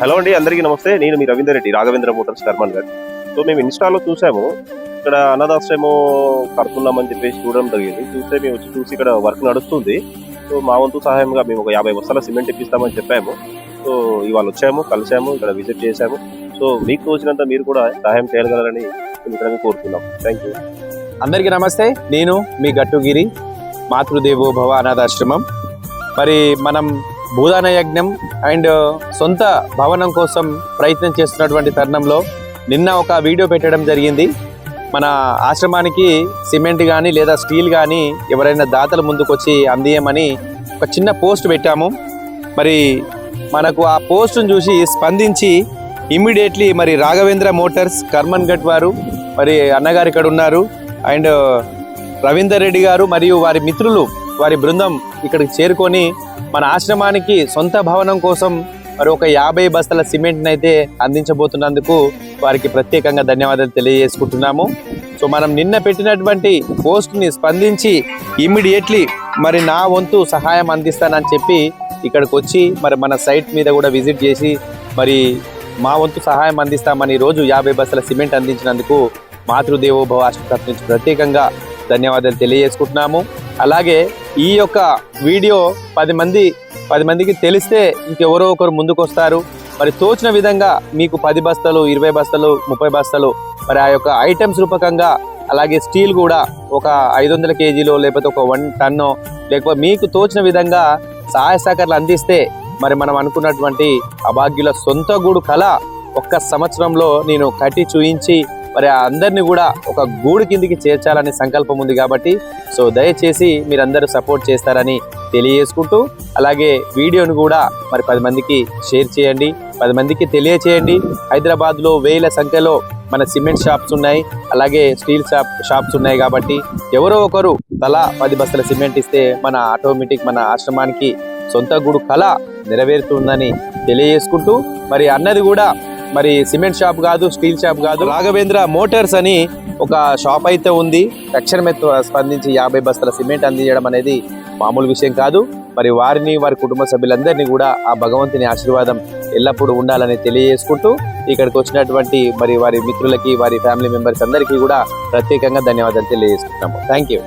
Hello అండి అందరికీ నమస్తే. నేను మీ రవీందర్ రెడ్డి రాఘవేంద్ర మోటార్స్ కర్మన్ గారు. సో మేము ఇన్స్టాలో చూసాము. ఇక్కడ అన్నదాశ్రమం కడుతున్నామని చెప్పేసి చూడడం జరిగింది. చూస్తే మేము వచ్చి చూసి ఇక్కడ వర్క్ నడుస్తుంది. సో మా వంతు సహాయంగా మేము ఒక యాభై బస్తాల సిమెంట్ ఇప్పిస్తామని చెప్పాము. సో ఇవాళ వచ్చాము కలిసాము ఇక్కడ విజిట్ చేశాము. సో మీకు తోచినంత మీరు కూడా సహాయం చేయగలరని మేము కోరుతున్నాం. థ్యాంక్ యూ అందరికీ నమస్తే. నేను మీ గట్టుగిరి మాతృదేవో భవ అనాథాశ్రమం. మరి మనం భూదాన యజ్ఞం అండ్ uh, సొంత భవనం కోసం ప్రయత్నం చేస్తున్నటువంటి తరుణంలో నిన్న ఒక వీడియో పెట్టడం జరిగింది. మన ఆశ్రమానికి సిమెంట్ కానీ లేదా స్టీల్ కానీ ఎవరైనా దాతలు ముందుకొచ్చి అందియమని ఒక చిన్న పోస్ట్ పెట్టాము. మరి మనకు ఆ పోస్టును చూసి స్పందించి ఇమ్మీడియట్లీ మరి రాఘవేంద్ర మోటార్స్ కర్మన్ గట్ వారు మరి అన్నగారు ఇక్కడ ఉన్నారు. అండ్ uh, రవీందర్ రెడ్డి గారు మరియు వారి మిత్రులు వారి బృందం ఇక్కడికి చేరుకొని మన ఆశ్రమానికి సొంత భవనం కోసం మరి ఒక యాభై బస్తాల సిమెంట్ని అయితే అందించబోతున్నందుకు వారికి ప్రత్యేకంగా ధన్యవాదాలు తెలియజేసుకుంటున్నాము. సో మనం నిన్న పెట్టినటువంటి పోస్ట్ని స్పందించి ఇమ్మీడియట్లీ మరి నా వంతు సహాయం అందిస్తానని చెప్పి ఇక్కడికి వచ్చి మరి మన సైట్ మీద కూడా విజిట్ చేసి మరి మా వంతు సహాయం అందిస్తామని ఈరోజు రోజు యాభై బస్తల సిమెంట్ అందించినందుకు మాతృదేవోభవ ఆశ్రమ నుంచి ప్రత్యేకంగా ధన్యవాదాలు తెలియజేసుకుంటున్నాము. అలాగే ఈ యొక్క వీడియో పది మంది పది మందికి తెలిస్తే ఇంకెవరో ఒకరు ముందుకు వస్తారు మరి తోచిన విధంగా మీకు పది బస్తాలు ఇరవై బస్తాలు ముప్పై బస్తాలు మరి ఆ యొక్క ఐటమ్స్ రూపకంగా అలాగే స్టీల్ కూడా ఒక ఐదు వందల కేజీలో లేకపోతే ఒక వన్ టన్నో లేకపోతే మీకు తోచిన విధంగా సహాయ సహకారాలు అందిస్తే మరి మనం అనుకున్నటువంటి అభాగ్యుల సొంత గూడు కళ ఒక్క సంవత్సరంలో నేను కట్టి చూయించి మరి అందరినీ అందరిని కూడా ఒక గూడు కిందికి చేర్చాలని సంకల్పం ఉంది కాబట్టి సో దయచేసి మీరందరూ సపోర్ట్ చేస్తారని తెలియజేసుకుంటూ అలాగే వీడియోను కూడా మరి పది మందికి షేర్ చేయండి పది మందికి తెలియచేయండి. హైదరాబాద్లో వేల సంఖ్యలో మన సిమెంట్ షాప్స్ ఉన్నాయి అలాగే స్టీల్ షాప్ షాప్స్ ఉన్నాయి కాబట్టి ఎవరో ఒకరు తలా పది బస్తల సిమెంట్ ఇస్తే మన ఆటోమేటిక్ మన ఆశ్రమానికి సొంత గుడు కళ నెరవేరుతుందని తెలియజేసుకుంటూ మరి అన్నది కూడా మరి సిమెంట్ షాప్ కాదు స్టీల్ షాప్ కాదు. రాఘవేంద్ర మోటార్స్ అని ఒక షాప్ అయితే ఉంది. తక్షణమే స్పందించి యాభై బస్తాల సిమెంట్ అందించడం అనేది మామూలు విషయం కాదు. మరి వారిని వారి కుటుంబ సభ్యులందరినీ కూడా ఆ భగవంతుని ఆశీర్వాదం ఎల్లప్పుడూ ఉండాలని తెలియజేసుకుంటూ ఇక్కడికి వచ్చినటువంటి మరి వారి మిత్రులకి వారి ఫ్యామిలీ మెంబర్స్ అందరికీ కూడా ప్రత్యేకంగా ధన్యవాదాలు తెలియజేసుకుంటాము థ్యాంక్ యూ